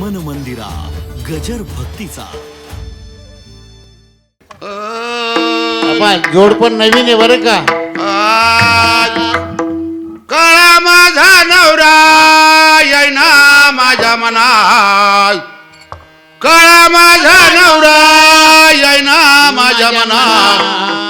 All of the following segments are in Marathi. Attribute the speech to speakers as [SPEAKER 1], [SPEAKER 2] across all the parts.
[SPEAKER 1] मन मंदिरा गजर भक्तीचा.
[SPEAKER 2] आपण जोड पण नवीन आहे बरं का?
[SPEAKER 3] काळा माझा नवरा येईना माझ्या मनात. काळा माझा नवरा येईना माझ्या मनात.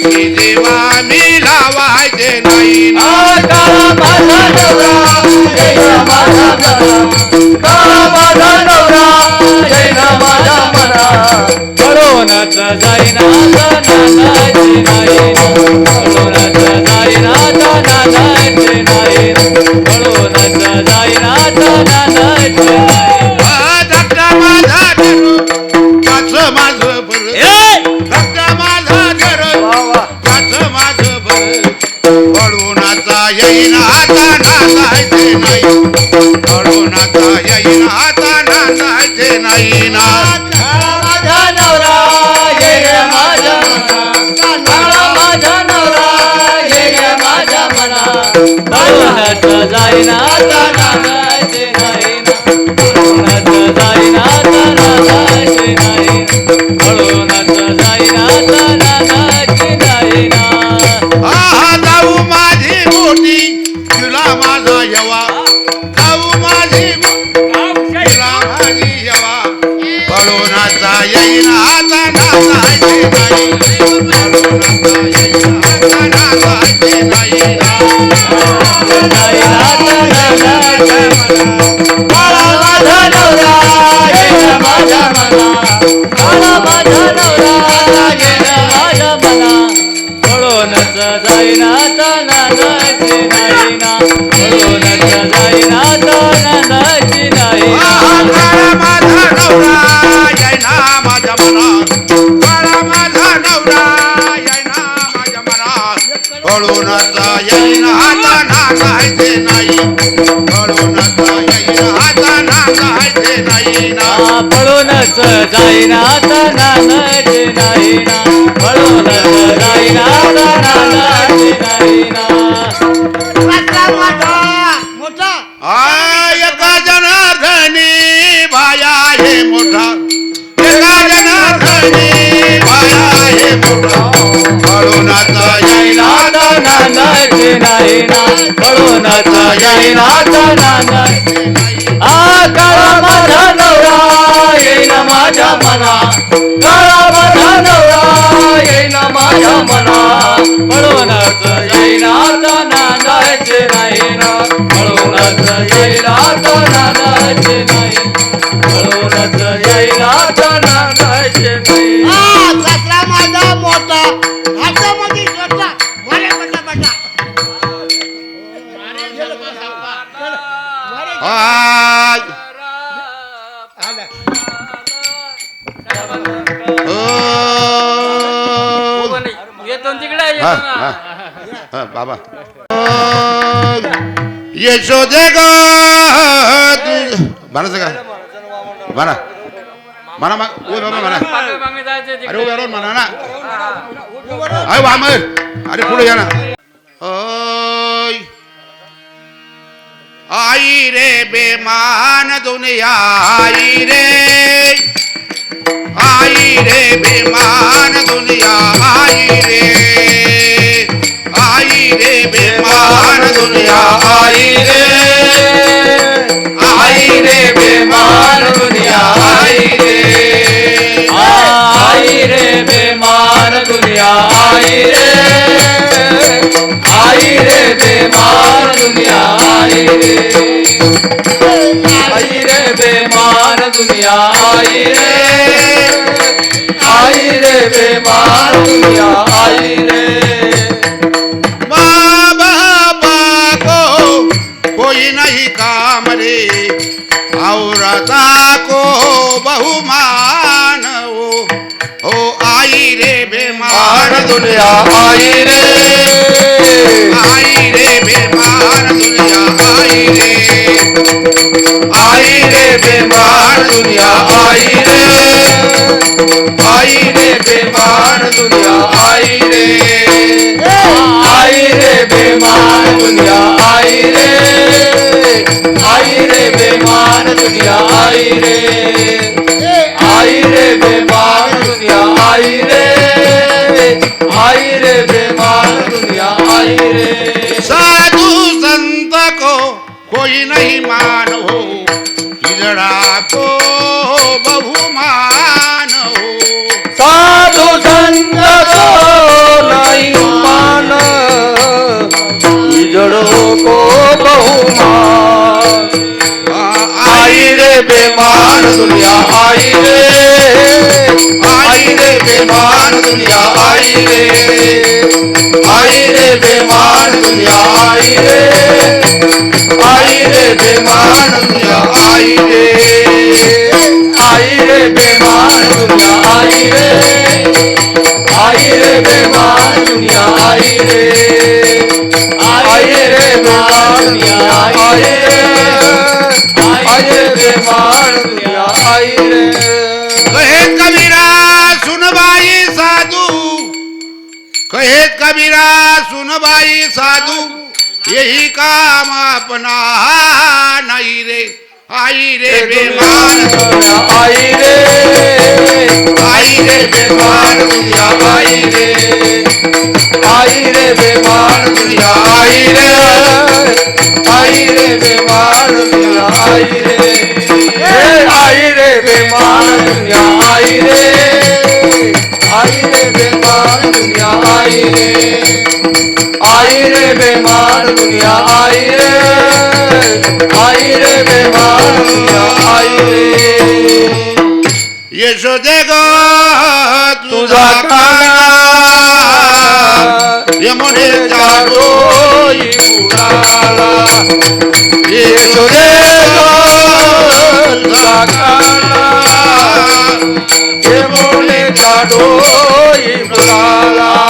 [SPEAKER 3] चोळीपाशी देवा मी लावायचे नाही ना
[SPEAKER 4] जाईना नानाची नाही. बळवनाचा जाईना नानाची नाही. जाईना नाही
[SPEAKER 3] ना
[SPEAKER 4] माझा नवरा ये गे माझ्या माझा नवरा माझ्या मना जाईना
[SPEAKER 3] पडूनाचा येईन आता नाचायचे नाही. आता नाचायचे नाही. ना
[SPEAKER 4] जाईना जाईना नानाची नाही ना
[SPEAKER 3] पळूनच
[SPEAKER 4] जाईना नानाची नाही ना
[SPEAKER 3] आ, एका जनार्दनी बाया हे मोठा. एका जनार्दनी बाया हे मोठा. पळूनाचा येईन आता
[SPEAKER 4] नानाची नाही ना. जाईना नानाची आ मना काळा माझा नवरा येईना माझ्या मना. म्हणूनच येईना नानाची नाही ना. म्हणूनच येईना नानाची नाही. म्हणूनच येईना नानाची
[SPEAKER 3] हा, बाबा यशोदे ग म्हणायचं का म्हणा म्हणा मग उभे बाबा म्हणा अरे उभे राहून म्हणा ना अरे वामर अरे पुढे या ना ओय. आई रे बेमान दुनिया आई रे आई रे बेमान दुनिया आई रे आई रे बेमान दुनिया आई रे।
[SPEAKER 5] आई रे बेमान दुनिया आई रे। आई रे बेमान दुनिया आई रे। आई रे बेमान दुनिया आई रे। आई रे बेमान दुनिया आई रे। आई रे बेमान दुनिया आई रे।
[SPEAKER 3] ਦੁਨੀਆ। ਆਈ ਰੇ। ਆਈ ਰੇ ਬੇਮਾਰ ਦੁਨੀਆ ਆਈ ਰੇ। ਆਈ ਰੇ ਬੇਮਾਰ ਦੁਨੀਆ ਆਈ ਰੇ। ਆਈ ਰੇ ਬੇਮਾਰ ਦੁਨੀਆ ਆਈ बेमान दुनिया आई रे। आई रे बेमान दुनिया आई रे। आई रे बेमान दुनिया आई रे।
[SPEAKER 5] आई रे बेमान दुनिया आई रे। आई रे बेमान दुनिया आई रे। आई रे बेमान दुनिया आई रे। आई रे बेमान दुनिया आई रे।
[SPEAKER 3] रे बेमान आई रे कहे कबीरा सुन बाई साधु। कहे कबीरा सुन बाई साधु। यही काम अपना नहीं रे। आई रे बेमान
[SPEAKER 5] आई रे
[SPEAKER 3] आई रे बेमान दुनिया आई रे
[SPEAKER 5] आई रे
[SPEAKER 3] दुनिया आई रे
[SPEAKER 5] आई रे आई रे आई रे बेमान दुनिया आई रे आई रे बेमान दुनिया आई रे
[SPEAKER 3] यशोदे ग
[SPEAKER 5] तुझा काना
[SPEAKER 3] यमुने जाडो
[SPEAKER 5] डोई बुडाला येशोदे येशोदे तुझा काना यमुने डोई बुडाला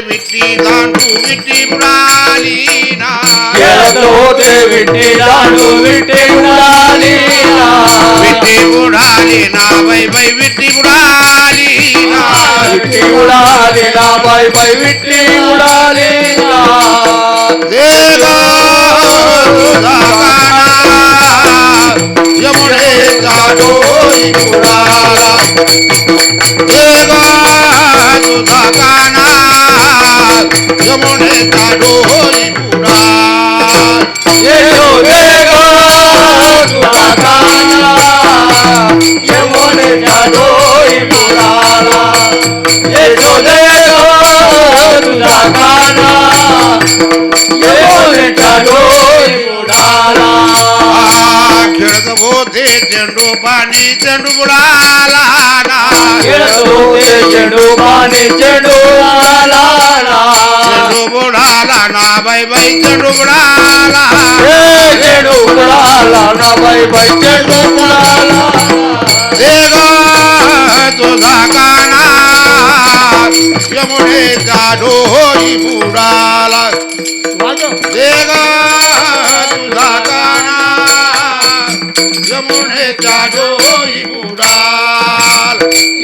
[SPEAKER 5] விட்டிதான் விட்டி முடாலினா ஏதோடு விட்டிதான்
[SPEAKER 3] விட்டி முடாலினா விட்டி முடாலினா பை பை விட்டி முடாலினா
[SPEAKER 5] விட்டி முடாலினா பை பை விட்டி முடாலினா
[SPEAKER 3] தேவா யமுனே காடோய் முடாலா தேவா पुराण यमुनेचा डोली पुराण ये हो देगा
[SPEAKER 5] तुला गाना यमुनेचा डोली पुराण ये हो देगा तुला गाना यमुनेचा डोली
[SPEAKER 3] पुराण खेळत होते चेंडू पाणी चेंडू बुडाला
[SPEAKER 5] खेळत होते चेंडू पाणी चेंडू आला
[SPEAKER 3] चेंडू बुडाला ना बाई बाई चेंडू बुडाला
[SPEAKER 5] हे चेंडू उडाला ना बाई बाई चेंडू उडाला
[SPEAKER 3] देग तुझा काना यमुनेचा डोही बुडाला देग तुझा काना यमुनेचा डोही बुडाल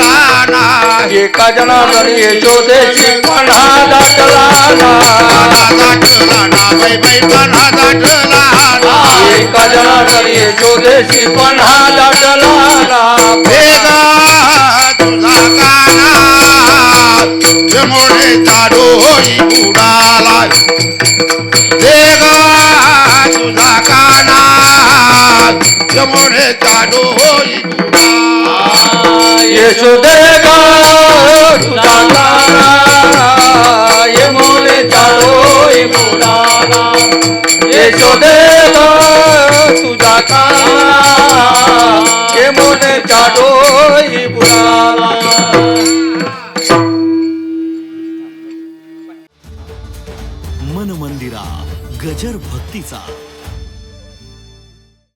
[SPEAKER 3] दाटला ना
[SPEAKER 5] एका जनार्दनी यशोदेशी पणा दाटला ना
[SPEAKER 3] पाना दाटला ना बाई बाई पाना दाटला ना
[SPEAKER 5] एका जनार्दनी यशोदेशी पणा दाटला ना
[SPEAKER 3] भेगा तुझा काना यमुनेचा डोही बुडाला भेगा तुझा काना यमुनेचा डोही बुडाला
[SPEAKER 5] यशोदे ग